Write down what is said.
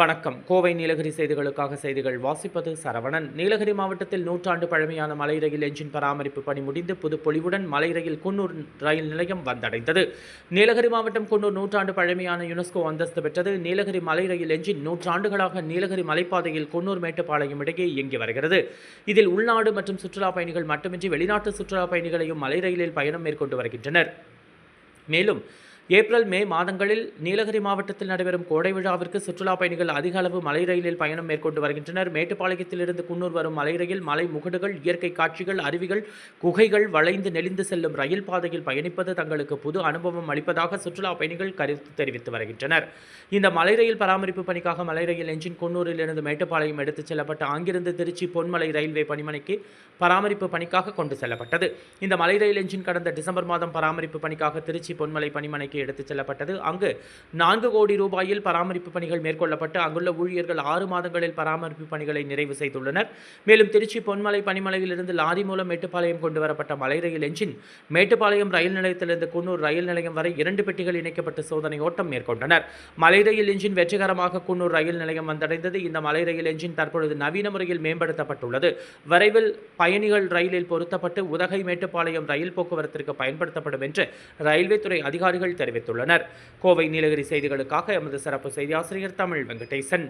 வணக்கம். கோவை நீலகிரி செய்திகளுக்காக செய்திகள் வாசிப்பது சரவணன். நீலகிரி மாவட்டத்தில் நூற்றாண்டு பழமையான மலை ரயில் என்ஜின் பராமரிப்பு பணி முடிந்து புதுப்பொலிவுடன் மலை ரயில் குன்னூர் ரயில் நிலையம் வந்தடைந்தது. நீலகிரி மாவட்டம் குன்னூர் நூற்றாண்டு பழமையான யுனெஸ்கோ அந்தஸ்து பெற்றது. நீலகிரி மலை ரயில் என்ஜின் நூற்றாண்டுகளாக நீலகிரி மலைப்பாதையில் குன்னூர் மேட்டுப்பாளையம் இடையே இயங்கி வருகிறது. இதில் உள்நாடு மற்றும் சுற்றுலா பயணிகள் மட்டுமின்றி வெளிநாட்டு சுற்றுலா பயணிகளையும் மலை ரயிலில் பயணம் மேற்கொண்டு வருகின்றனர். மேலும் ஏப்ரல் மே மாதங்களில் நீலகிரி மாவட்டத்தில் நடைபெறும் கோடை விழாவிற்கு சுற்றுலா பயணிகள் அதிக அளவு மலை ரயிலில் பயணம் மேற்கொண்டு வருகின்றனர். மேட்டுப்பாளையத்திலிருந்து குன்னூர் வரும் மலை ரயில் மலை முகடுகள் இயற்கை காட்சிகள் அருவிகள் குகைகள் வளைந்து நெளிந்து செல்லும் ரயில் பாதையில் பயணிப்பது தங்களுக்கு புது அனுபவம் அளிப்பதாக சுற்றுலா பயணிகள் கருத்து தெரிவித்து வருகின்றனர். இந்த மலை ரயில் பராமரிப்பு பணிக்காக மலை ரயில் என்ஜின் குன்னூரிலிருந்து மேட்டுப்பாளையம் எடுத்துச் செல்லப்பட்டு அங்கிருந்து திருச்சி பொன்மலை ரயில்வே பணிமனைக்கு பராமரிப்பு பணிக்காக கொண்டு செல்லப்பட்டது. இந்த மலை ரயில் என்ஜின் கடந்த டிசம்பர் மாதம் பராமரிப்பு பணிக்காக திருச்சி பொன்மலை பணிமனைக்கு எடுத்துச் செல்லப்பட்டது. அங்கு நான்கு கோடி ரூபாயில் பராமரிப்பு பணிகள் மேற்கொள்ளப்பட்டு அங்குள்ள ஊழியர்கள் ஆறு மாதங்களில் பராமரிப்பு பணிகளை நிறைவு செய்துள்ளனர். மேலும் திருச்சி பொன்மலை பனிமலையிலிருந்து லாரி மூலம் மேட்டுப்பாளையம் கொண்டு வரப்பட்ட மலை ரயில் என்ஜின் மேட்டுப்பாளையம் ரயில் நிலையத்திலிருந்து குன்னூர் ரயில் நிலையம் வரை இரண்டு பெட்டிகள் இணைக்கப்பட்டு சோதனை ஓட்டம் மேற்கொண்டனர். மலை ரயில் என்ஜின் வெற்றிகரமாக குன்னூர் ரயில் நிலையம் வந்தடைந்தது. இந்த மலை ரயில் என்ஜின் தற்பொழுது நவீன முறையில் மேம்படுத்தப்பட்டுள்ளது. வரைவில் பயணிகள் ரயிலில் பொருத்தப்பட்டு உதகை மேட்டுப்பாளையம் ரயில் போக்குவரத்திற்கு பயன்படுத்தப்படும் என்று ரயில்வே துறை அதிகாரிகள் தெரிவித்துள்ளனர். கோவை நீலகிரி செய்திகளுக்காக எமது சிறப்பு செய்தி ஆசிரியர் தமிழ் வெங்கடேசன்.